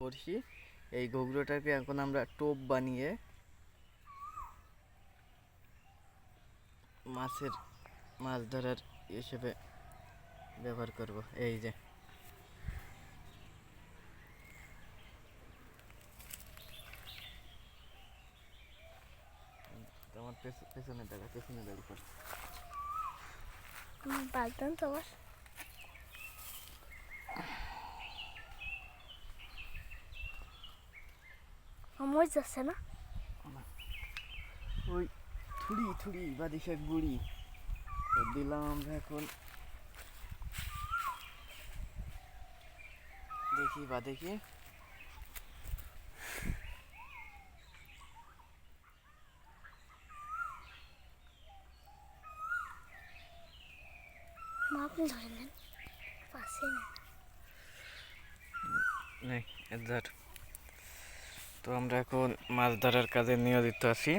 করছি এই ঘুগরোটাকে এখন আমরা টোপ বানিয়ে মাছের, মাছ ধরার হিসেবে ব্যবহার করব। এই যে। তোমার পেছ- পেছনে দাঁড়া পেছনে কর বাগদান তোমার? আমার যাচ্ছে না? ওই থুড়ি থুড়ি বা দিশে গুড়ি। তো দিলাম আমরা এখন। দেখি বা দেখি। মা আপনি ধরে নেন। পাশে না নেই ধর তো আমরা এখন মাছ ধরার কাজে নিয়োজিত আছি।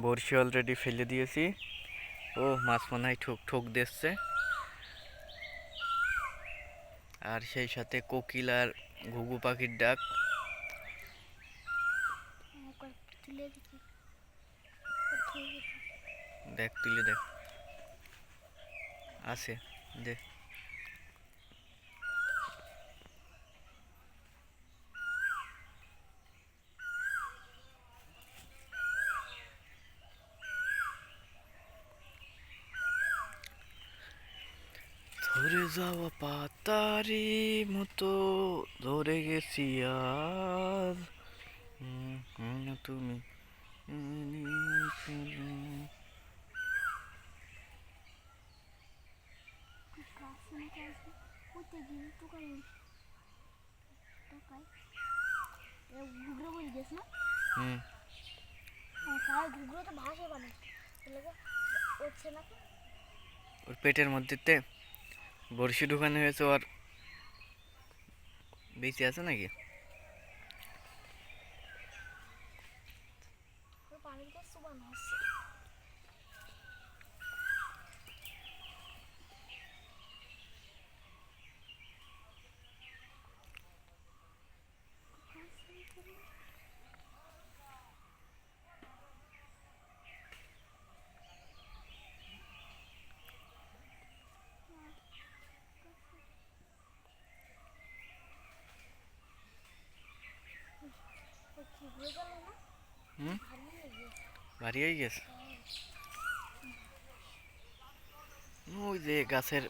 বড়শি অলরেডি ফেলে দিয়েছি। ও, মাছ মনে হয় ঠোক ঠুক দিচ্ছে। আর সেই সাথে কোকিল আর ঘুঘু পাখির ডাক। দেখ, তুলে দেখ। আছে দেখ যাওয়া পাতারি মতো ধরে গেছি আর তুমি হুম ঘুগরো তো বানায় ওর পেটের মধ্যেতে বড়শি ঢুকানো হয়েছে আর বেঁচে আছে নাকি? পানিতে সুবান হচ্ছে হুম? বাড়ি হয়ে গেছে? ওই যে গাছের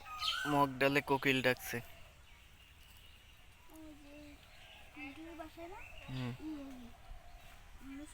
মগ ডালে কোকিল ডাকছে। হুম। ই